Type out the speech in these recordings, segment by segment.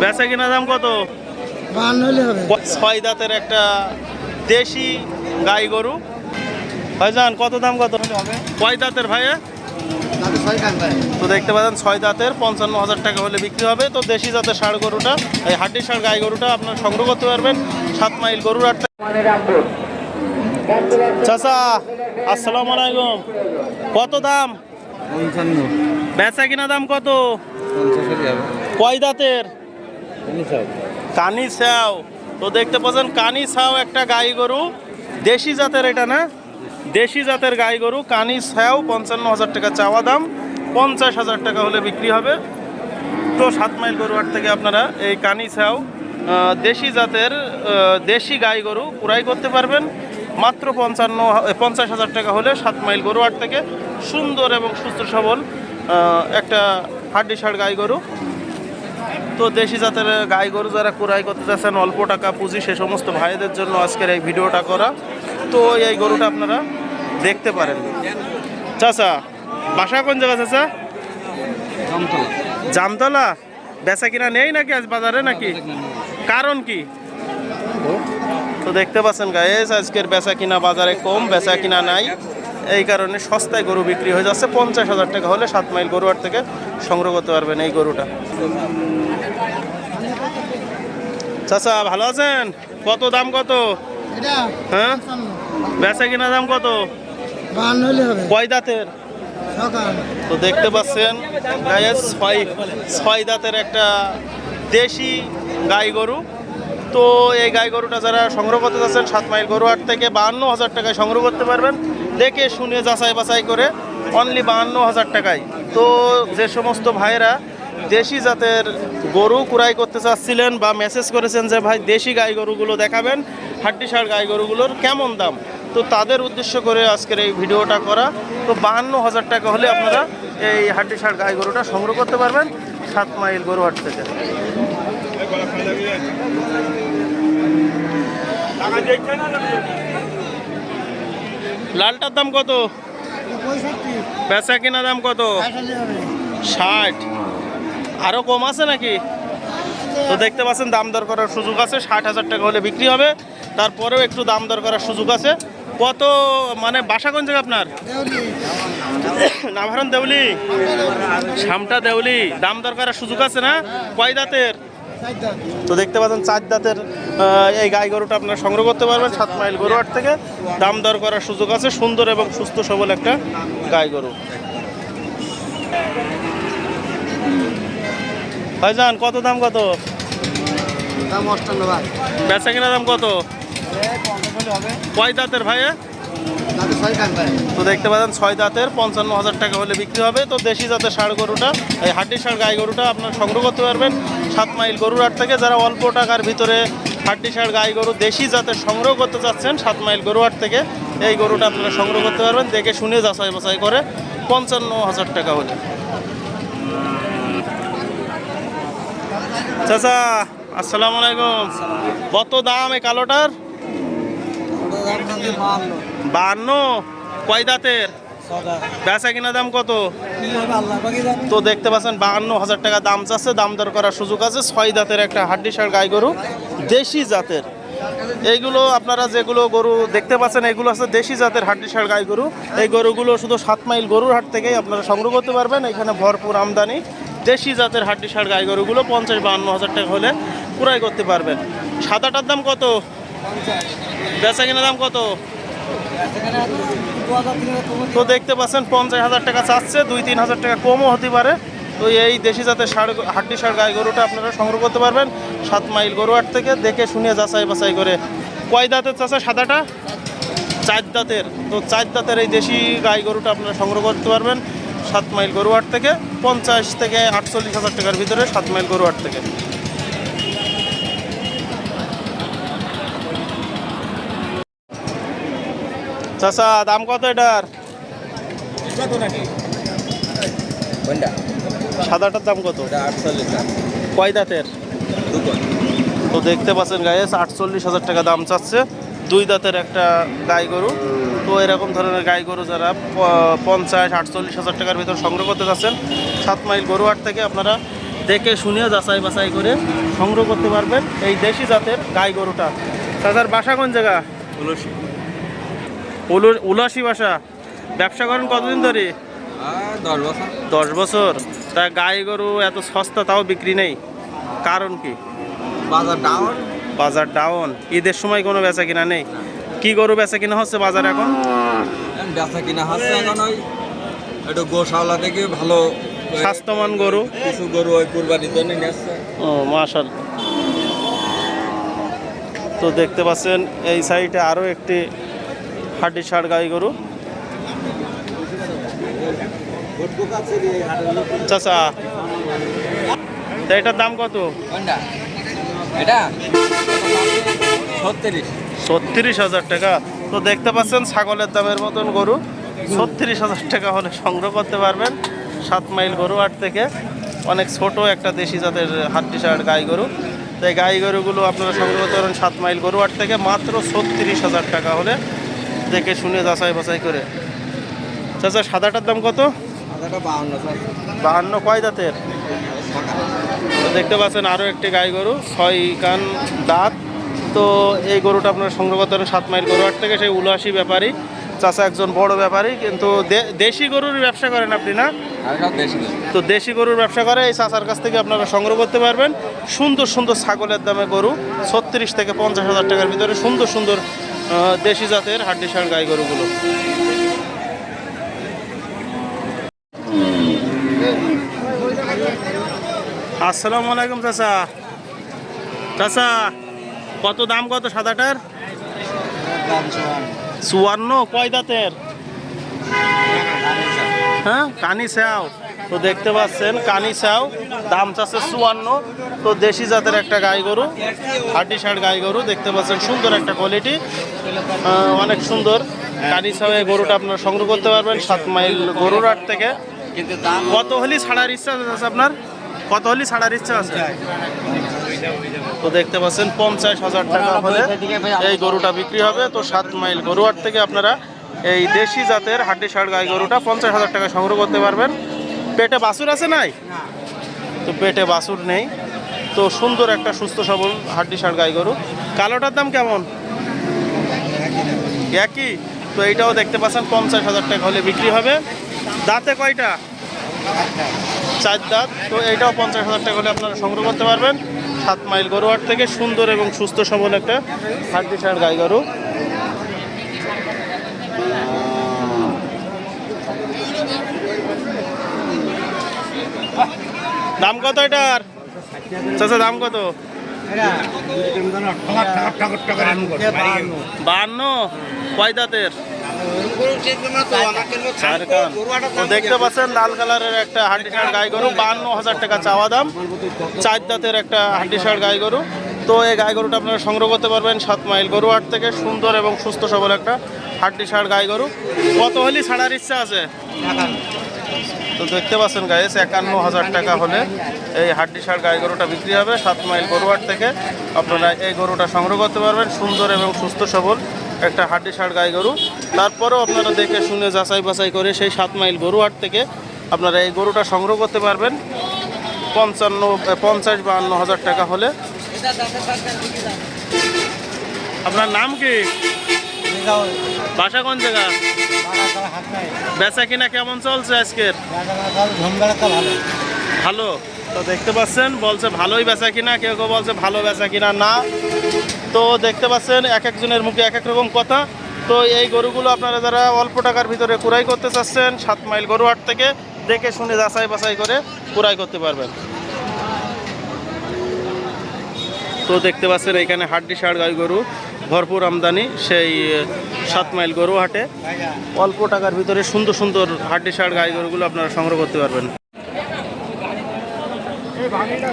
বেচা কিনা দাম কত? ছয় দাঁতের একটা দেশি গাই গরু। ভাইজান কত দাম কত? কয় দাঁতের ভাইয়া? তো দেখতে পাচ্ছেন ছয় দাঁতের পঞ্চান্ন হাজার টাকা হলে বিক্রি হবে। তো দেশি জাতের ষাড় গরুটা এই হাড্ডি ষাড় গাই গরুটা আপনার সংগ্রহ করতে পারবেন। সাত মাইল গরুর আটটা চাচা আসসালামু আলাইকুম। কত দাম? পঞ্চান্ন। বেচা কিনা দাম কত? কয় দাঁতের? কানি ছাও তো দেখতে পাচ্ছেন কানি ছাও একটা গাই গরু। দেশি জাতের এটা না? দেশি জাতের গাই গরু। কানি ছাও পঞ্চান্ন হাজার টাকা চাওয়া দাম। পঞ্চাশ হাজার টাকা হলে বিক্রি হবে। তো সাত মাইল গরু হাট থেকে আপনারা এই কানি আহ, দেশি জাতের দেশি গাই গরু কুড়াই করতে পারবেন। মাত্র পঞ্চান্ন পঞ্চাশ হাজার টাকা হলে সাত মাইল গরু থেকে সুন্দর এবং সুস্থ সবল একটা হাড্ডি ষাড় গাই গরু। তো দেশি জাতের গাই গরু যারা কুড়াই করতে চাচ্ছেন অল্প টাকা পুঁজি সে সমস্ত ভাইদের জন্য আজকের এই ভিডিওটা করা। তো এই গরুটা আপনারা দেখতে পারেন। চাচা বাসা কোন জায়গা চাচা? জামতলা। বেচা কিনা নেই নাকি আজ বাজারে নাকি? কারণ কি? তো দেখতে পাচ্ছেন গায়েস আজকের বেচা কিনা বাজারে কম বেচা কিনা নাই। এই কারণে সস্তায় গরু বিক্রি হয়ে যাচ্ছে। পঞ্চাশ হাজার টাকা হলে সাত মাইল গরু হাট থেকে সংগ্রহ করতে পারবেন এই গরুটা। চাচা ভালো আছেন? কত দাম কত? হ্যাঁ? বেচা কিনা দাম কত? বাহান্ন হলে হবে। কয় দাঁতের? তো দেখতে পাচ্ছেন গায়ে ছয় ছয় দাঁতের একটা দেশি গাই গরু। তো এই গাই গরুটা যারা সংগ্রহ করতে যাচ্ছেন সাত মাইল গরু হাট থেকে বাহান্ন হাজার টাকায় সংগ্রহ করতে পারবেন। দেখে, শুনে, যাচাই বাছাই করে অনলি বাহান্ন হাজার টাকায় তো যে সমস্ত ভাইয়েরা দেশি জাতের গরু কুড়াই করতে চাচ্ছিলেন বা মেসেজ করেছেন যে, ভাই, দেশি গাই গরুগুলো দেখাবেন, হাড্ডিসার গাই গরুগুলোর কেমন দাম? তো তাদের উদ্দেশ্য করে আজকের এই ভিডিওটা করা। তো বাহান্ন হাজার টাকা হলে আপনারা এই হাড্ডিসার গাই গরুটা সংগ্রহ করতে পারবেন সাত মাইল গরু হাট থেকে। লালটার দাম কত? বেচা কিনা দাম কত? ষাট। আরও কম আছে নাকি? তো দেখতে পাচ্ছেন দাম দর করার সুযোগ আছে। ষাট হাজার টাকা হলে বিক্রি হবে। তারপরেও একটু দাম দর করার সুযোগ আছে। কত মানে বাসা কোন জায়গা আপনার? নাভারণ দেউলি। সামটা দেউলি। দাম দর করার সুযোগ আছে না? কয় দাঁতের? তো দেখতে পাচ্ছেন চার দাঁতের এই গাই গরুটা আপনারা সংগ্রহ করতে পারবেন সাত মাইল গরু হাট থেকে। দাম দর করার সুযোগ আছে সুন্দর এবং সুস্থ সবল একটা গাই গরু। ভাইজান কত দাম কত? দাম অষ্টান্ন বার বেচা কিনা দাম কত? কয় দাঁতের ভাইয়া? তো দেখতে পাচ্ছেন ছয় দাঁতের পঞ্চান্ন হাজার টাকা হলে বিক্রি হবে। তো দেশি জাতের ষাড় গরুটা এই হাড্ডি ষাড় গাই গরুটা আপনার সংগ্রহ করতে পারবেন সাত মাইল গরুর হাট থেকে। যারা অল্প টাকার ভিতরে হাড্ডি ষাড় গাই গরু দেশি জাতের সংগ্রহ করতে চাচ্ছেন সাত মাইল গরু হাট থেকে এই গরুটা আপনারা সংগ্রহ করতে পারবেন। দেখে শুনে যাচাই বাছাই করে পঞ্চান্ন হাজার টাকা হলে। চাচা আসসালামু আলাইকুম। কত দাম এই কালোটার? বাহান্ন। কয় দাঁতের? বেচা কিনা দাম কত? তো দেখতে পাচ্ছেন বাহান্ন হাজার টাকা দাম চাচ্ছে দাম দর করার সুযোগ আছে। ছয় দাঁতের একটা হাড্ডিসার গাই গরু দেশি জাতের। এইগুলো আপনারা যেগুলো গরু দেখতে পাচ্ছেন এগুলো আছে দেশি জাতের হাড্ডিসার গাই গরু। এই গরুগুলো শুধু সাত মাইল গরুর হাট থেকেই আপনারা সংগ্রহ করতে পারবেন। এখানে ভরপুর আমদানি দেশি জাতের হাড্ডিসার গাই গরুগুলো পঞ্চাশ বাহান্ন হাজার টাকা হলে পুরাই করতে পারবেন। সাদাটার দাম কত? বেচা কিনা দাম কত? তো দেখতে পাচ্ছেন পঞ্চাশ হাজার টাকা চাচ্ছে, দুই তিন হাজার টাকা কমও হতে পারে। তো এই দেশি জাতের ষাড় হাড্ডি ষাড় গাই গরুটা আপনারা সংগ্রহ করতে পারবেন সাত মাইল গরু হাট থেকে। দেখে শুনে যাচাই বাছাই করে। কয় দাঁতের চাষা সাদাটা? চার দাঁতের। তো চার দাঁতের এই দেশি গাই গরুটা আপনারা সংগ্রহ করতে পারবেন সাত মাইল গরু হাট থেকে। পঞ্চাশ থেকে আটচল্লিশ হাজার টাকার ভিতরে সাত মাইল গরু হাট থেকে। চাষা দাম কত এটার? সাদাটার দাম কত? কয় দাঁতের? তো দেখতে পাচ্ছেন গায়ে আটচল্লিশ হাজার টাকা দাম চাচ্ছে। দুই দাঁতের একটা গাই গরু। তো এরকম ধরনের গাই গরু যারা পঞ্চাশ আটচল্লিশ হাজার টাকার ভিতর সংগ্রহ করতে চাচ্ছেন সাত মাইল গরু হাট থেকে আপনারা দেখে শুনে যাচাই বাছাই করে সংগ্রহ করতে পারবেন এই দেশি জাতের গাই গরুটা। চাচার বাসা কোন জায়গা? উলাসী বাসা ব্যবসা করেন কতদিন ধরে? দশ বছর। দশ বছর। তা গাই গরু এত সস্তা তাও বিক্রি নেই। কারণ কি? বাজার ডাউন বাজার ডাউন ঈদের সময় কোনো বেচা কিনা নেই। কি গরু বেচা কিনা হচ্ছে বাজার এখন? বেচা কিনা হচ্ছে এখন ওই একটু গোশালা থেকে ভালো স্বাস্থ্যমান গরু। কিছু গরু ওই কুরবানির জন্য ও মাশাল। তো দেখতে পাচ্ছেন এই সাইডে আরও একটি হাড্ডি ষাড় গাই গরু। চাচা তা এটার দাম কত? এটা? ছত্রিশ। হাজার টাকা। তো দেখতে পাচ্ছেন ছাগলের দামের মতন গরু। ছত্রিশ হাজার টাকা হলে সংগ্রহ করতে পারবেন সাত মাইল গরু হাট থেকে। অনেক ছোট একটা দেশি জাতের হাড্ডি ষাড় গাই গরু। তাই গাই গরুগুলো আপনারা সংগ্রহ করতে পারেন সাত মাইল গরু হাট থেকে। মাত্র ছত্রিশ হাজার টাকা হলে দেখে শুনে যাচাই বাছাই করে। চাচা সাদাটার দাম কত? বাহান্ন কয় দাঁতের? দেখতে পাচ্ছেন আরও একটি গাই গরু ছয় কান দাঁত। তো এই গরুটা আপনারা সংগ্রহ করতে পারেন সাত মাইল গরু। হাট থেকে সেই উলাসী ব্যাপারী। চাচা একজন বড় ব্যাপারী কিন্তু দেশি গরুর ব্যবসা করেন আপনি না? তো দেশি গরুর ব্যবসা করে এই চাচার কাছ থেকে আপনারা সংগ্রহ করতে পারবেন। সুন্দর সুন্দর ছাগলের দামে গরু ছত্রিশ থেকে পঞ্চাশ হাজার টাকার ভিতরে সুন্দর সুন্দর দেশি জাতের হাড্ডি ষাঁড় গাই গরুগুলো। আসসালামু আলাইকুম চাচা। চাচা, কত দাম কত সাদাটার? চুয়ান্ন, কয় দাঁতের? হ্যাঁ কানি স্যাও তো দেখতে পাচ্ছেন, কানি স্যাও দাম চাচ্ছে চুয়ান্ন। তো দেশি জাতের একটা গাই গরু, হাড্ডি ষাট গাই গরু, দেখতে পাচ্ছেন সুন্দর একটা কোয়ালিটি অনেক সুন্দর। কানি স্যাও এই গরুটা আপনারা সংগ্রহ করতে পারবেন সাত মাইল গরুর হাট থেকে। কত হলি ছাড়ার ইচ্ছা আছে আপনার? কত হলি ছাড়ার ইচ্ছা আছে? তো দেখতে পাচ্ছেন, পঞ্চাশ হাজার টাকা হলে এই গরুটা বিক্রি হবে। তো সাত মাইল গরুহাট থেকে আপনারা এই দেশি জাতের হাড্ডি ষাড় গাই গরুটা পঞ্চাশ হাজার টাকা সংগ্রহ করতে পারবেন। পেটে বাছুর আছে নাই? তো পেটে বাছুর নেই। তো সুন্দর একটা সুস্থ সবল হাড্ডি ষাড় গাই গরু। কালোটার দাম কেমন? একই। তো এইটাও দেখতে পাচ্ছেন, পঞ্চাশ হাজার টাকা হলে বিক্রি হবে। দাঁতে কয়টা? চার দাঁত। তো এইটাও পঞ্চাশ হাজার টাকা হলে আপনারা সংগ্রহ করতে পারবেন। সাত মাইল গরুহাট থেকে সুন্দর এবং সুস্থ সবল একটা হাড্ডি ষাড় গাই গরু। দাম কত এটার দাম কত? বাহান্ন কয় দাঁতের? দেখতে পাচ্ছেন, লাল কালারের একটা হান্ডি ষাড় গাই গরু, বান্ন হাজার টাকা চাওয়া দাম। চার দাঁতের একটা হান্ডি ষাড় গাই গরু। তো এই গাই গরুটা আপনারা সংগ্রহ করতে পারবেন সাত মাইল গরু হাট থেকে, সুন্দর এবং সুস্থ সবল একটা হাড্ডি ষাড় গাই গরু। কত হলি ছাড়ার ইচ্ছা আছে? তো দেখতে পাচ্ছেন গায়েস একান্ন হাজার টাকা হলে এই হাড্ডি ষাড় গাই গরুটা বিক্রি হবে, সাত মাইল গরুহাট থেকে। আপনারা এই গরুটা সংগ্রহ করতে পারবেন, সুন্দর এবং সুস্থ সবল একটা হাড্ডি ষাড় গাই গরু। তারপরেও আপনারা দেখে শুনে যাচাই বাছাই করে সেই সাত মাইল গরুহাট থেকে আপনারা এই গরুটা সংগ্রহ করতে পারবেন। পঞ্চান্ন, পঞ্চাশ বাহান্ন হাজার টাকা হলে। আপনার নাম কি? বাসা কোন জায়গা? বেচা কিনা কেমন চলছে আজকের? ভালো। তো দেখতে পাচ্ছেন বলছে ভালোই বেচা কিনা কেউ কেউ বলছে ভালো বেচা কিনা না। তো দেখতে পাচ্ছেন এক একজনের মুখে এক এক রকম কথা। তো এই গরুগুলো আপনারা যারা অল্প টাকার ভিতরে কুড়াই করতে চাচ্ছেন সাত মাইল গরু হাট থেকে দেখে শুনে যাচাই বাছাই করে কুড়াই করতে পারবেন। তো দেখতে পাচ্ছেন এখানে হাড্ডি ষাড় গাই গরু। ভরপুর আমদানি সেই সাত মাইল গরু হাটে। অল্প টাকার ভিতরে সুন্দর সুন্দর হাড্ডি ষাড় গাই গরুগুলো আপনারা সংগ্রহ করতে পারবেন।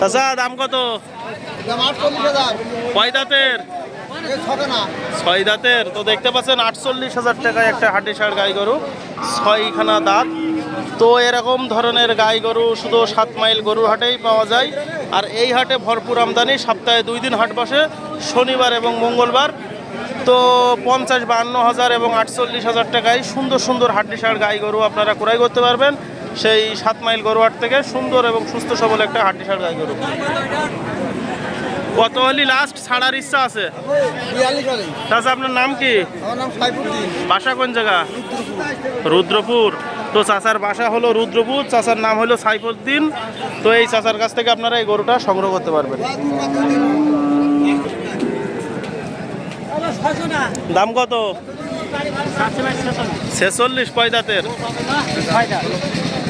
চাচা, দাম কত? কয় দাঁতের? ছয় দাঁতের। তো দেখতে পাচ্ছেন আটচল্লিশ হাজার টাকায় একটা হাড্ডি ষাড় গাই গরু, ছয়খানা দাঁত। তো এরকম ধরনের গাই গরু শুধু সাত মাইল গরু হাটেই পাওয়া যায়। আর এই হাটে ভরপুর আমদানি সপ্তাহে দুই দিন হাট বসে শনিবার এবং মঙ্গলবার। তো পঞ্চাশ বান্ন হাজার এবং আটচল্লিশ হাজার টাকায় সুন্দর সুন্দর হাড্ডি ষাড় গাই গরু আপনারা ক্রয় করতে পারবেন। সেই সাত মাইল গরু হাট থেকে সুন্দর এবং সুস্থ সবল একটা হাড্ডিসার গাই গরু। কত হলি লাস্ট ছাড়ার ইচ্ছা আছে? চাচা আপনার নাম কি? বাসা কোন জায়গা? রুদ্রপুর। তো চাচার বাসা হলো রুদ্রপুর, চাচার নাম হলো সাইফুদ্দিন। তো এই চাচার কাছ থেকে আপনারা এই গরুটা সংগ্রহ করতে পারবেন। দাম কত? ছেচল্লিশ পয়দাতের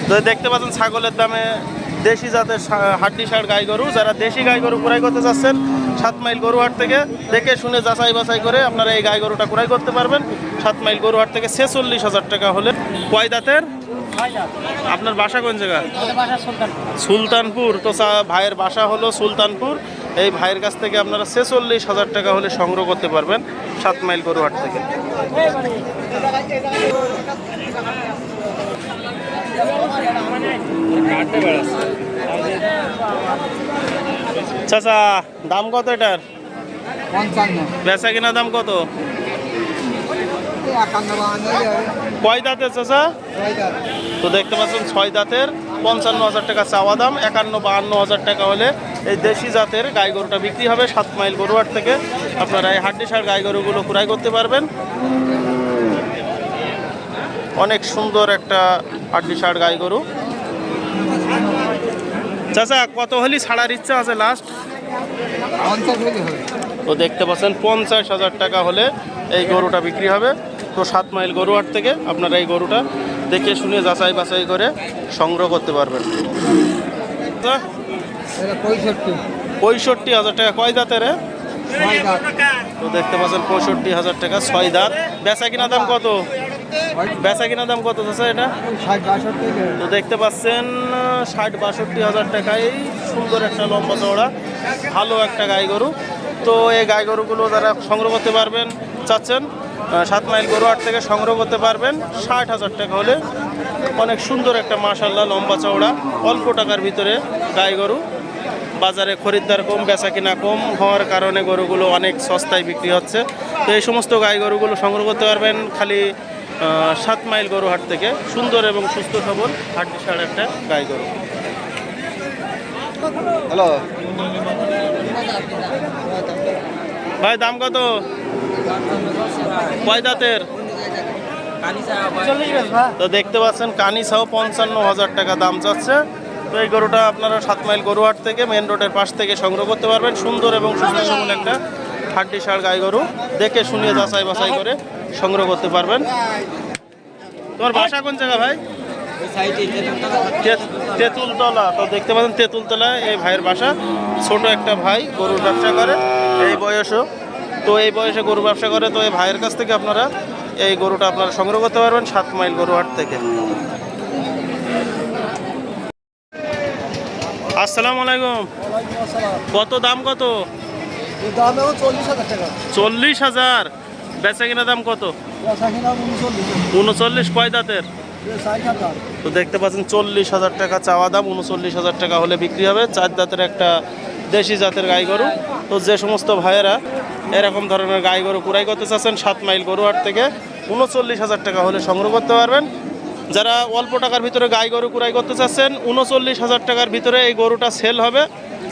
তো দেখতে পাচ্ছেন ছাগলের দামে দেশি জাতের হাড্ডি ষাড় গাই গরু। যারা দেশি গাই গরু ক্রয় করতে চাচ্ছেন সাত মাইল গরুহাট থেকে দেখে শুনে যাচাই বাছাই করে আপনারা এই গাই গরুটা ক্রয় করতে পারবেন। সাত মাইল গরুহাট থেকে ছেচল্লিশ হাজার টাকা হলে। কয় দাঁতের আপনার বাসা কোন জায়গা? সুলতানপুর। তো ভাইয়ের বাসা হলো সুলতানপুর। এই ভাইয়ের কাছ থেকে আপনারা ছেচল্লিশ হাজার টাকা হলে সংগ্রহ করতে পারবেন সাত মাইল গরুহাট থেকে। চাচা দাম কত এটার? বেচা কিনা দাম কত? কয় দাঁতের চাচা? তো দেখতে পাচ্ছেন ছয় দাঁতের পঞ্চান্ন হাজার টাকা চাওয়া দাম একান্ন বাহান্ন হাজার টাকা হলে এই দেশি জাতের গাই গরুটা বিক্রি হবে সাত মাইল গরুহাট থেকে। আপনারা এই হাড্ডি সার গাই গরুগুলো ক্রয় করতে পারবেন। অনেক সুন্দর একটা হাড্ডি সার গাই গরু। চাচা কত হলি ছাড়ার ইচ্ছা আছে লাস্ট তো দেখতে পাচ্ছেন পঞ্চাশ হাজার টাকা হলে এই গরুটা বিক্রি হবে। তো সাত মাইল গরুহাট থেকে আপনারা এই গরুটা দেখে শুনে যাচাই বাছাই করে সংগ্রহ করতে পারবেন। পঁয়ষট্টি। হাজার টাকা কয় দাঁতের তো দেখতে পাচ্ছেন পঁয়ষট্টি হাজার টাকা ছয় দাঁত। বেচা কিনা দাম কত? বেচা কিনা দাম কত চাচা এটা? তো দেখতে পাচ্ছেন ষাট বাষট্টি হাজার টাকায় সুন্দর একটা লম্বা চওড়া ভালো একটা গাই গরু। তো এই গাই গরুগুলো যারা সংগ্রহ করতে পারবেন চাচ্ছেন সাত মাইল গরু হাট থেকে সংগ্রহ করতে পারবেন ষাট হাজার টাকা হলে অনেক সুন্দর একটা মাশাল্লাহ লম্বা চওড়া অল্প টাকার ভিতরে গাই গরু। বাজারে খরিদ্দার কম বেচা কিনা কম হওয়ার কারণে গরুগুলো অনেক সস্তায় বিক্রি হচ্ছে। তো এই সমস্ত গাই গরুগুলো সংগ্রহ করতে পারবেন খালি সাত মাইল গরু হাট থেকে সুন্দর এবং সুস্থ সবল হাটটি সাড়ে একটা গাই গরু। হ্যালো? ভাই, দাম কত? কয় দাঁতের? তো দেখতে পাচ্ছেন, কানি সহ পঞ্চান্ন হাজার টাকা দাম চাচ্ছে। তো এই গরুটা আপনারা সাত মাইল গরুহাট থেকে মেন রোডের পাশ থেকে সংগ্রহ করতে পারবেন। সুন্দর এবং সুস্থ সবল একটা হাড্ডি সার গাই গরু। দেখে শুনিয়ে যাচাই বাছাই করে সংগ্রহ করতে পারবেন। তোমার বাসা কোন জায়গা ভাই? তেঁতুলতলা। তো দেখতে পাচ্ছেন তেঁতুলতলা এই ভাইয়ের বাসা। ছোট একটা ভাই গরুর ব্যবসা করে এই বয়সও। তো এই বয়সে গরু ব্যবসা করে তো এই ভাইয়ের কাছ থেকে আপনারা এই গরুটা আপনারা সংগ্রহ করতে পারবেন সাত মাইল গরু গরুহাট থেকে। আসসালামু আলাইকুম। কত দাম কত? দামেও চল্লিশ হাজার টাকা। চল্লিশ হাজার। বেচা কিনা দাম কত? উনচল্লিশ। কয় দাঁতের? তো দেখতে পাচ্ছেন চল্লিশ হাজার টাকা চাওয়া দাম উনচল্লিশ হাজার টাকা হলে বিক্রি হবে। চার জাতের একটা দেশি জাতের গাই গরু। তো যে সমস্ত ভাইয়েরা এরকম ধরনের গাই গরু কুড়াই করতে চাচ্ছেন সাত মাইল গরুহাট থেকে উনচল্লিশ হাজার টাকা হলে সংগ্রহ করতে পারবেন। যারা অল্প টাকার ভিতরে গাই গরু কুড়াই করতে চাচ্ছেন উনচল্লিশ হাজার টাকার ভিতরে এই গরুটা সেল হবে।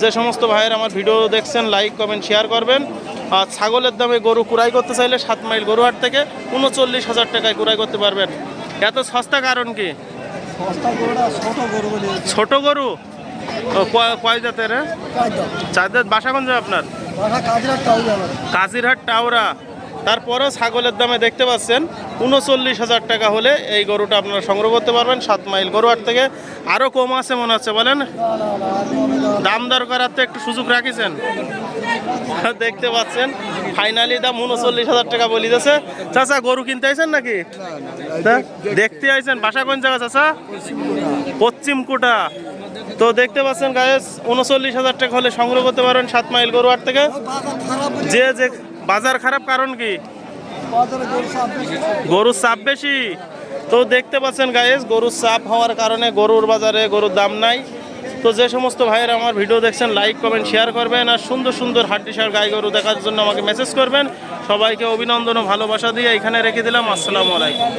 যে সমস্ত ভাইয়ের আমার ভিডিও দেখছেন লাইক কমেন্ট শেয়ার করবেন। ছাগলের দামে গরু কুড়াই করতে চাইলে সাত মাইল গরুহাট থেকে উনচল্লিশ হাজার টাকায় কুড়াই করতে পারবেন। এত সস্তা কারণ কি? ছোট গরু কয়- জাতের চার দাম চার জাত আপনার? বাসা টাই যাবে কাজিরহাট টাওরা তারপরেও ছাগলের দামে দেখতে পাচ্ছেন, উনচল্লিশ হাজার টাকা হলে এই গরুটা আপনারা সংগ্রহ করতে পারবেন, সাত মাইল গরুহাট থেকে। আরও কম আছে মনে হচ্ছে, বলেন। দাম দর করার তো একটু সুযোগ রাখিছেন। দেখতে পাচ্ছেন ফাইনালি দাম উনচল্লিশ হাজার টাকা বলি দিয়েছে চাচা, গরু কিনতে আইছেন নাকি? দেখতে আইছেন, বাসা কোন জায়গা চাচা? পশ্চিম কোটা তো দেখতে পাচ্ছেন গায়ে উনচল্লিশ হাজার টাকা হলে সংগ্রহ করতে পারেন সাত মাইল গরুহাট থেকে। যে যে বাজার খারাপ কারণ কি? গরুর চাপ বেশি। তো দেখতে পাচ্ছেন গায়েস গরুর চাপ হওয়ার কারণে গরুর বাজারে গরুর দাম নাই। তো যে সমস্ত ভাইয়েরা আমার ভিডিও দেখছেন লাইক কমেন্ট শেয়ার করবেন আর সুন্দর সুন্দর হাড্ডিসার গাই গরু দেখার জন্য আমাকে মেসেজ করবেন। সবাইকে অভিনন্দন ও ভালোবাসা দিয়ে এখানে রেখে দিলাম। আসসালাম আলাইকুম।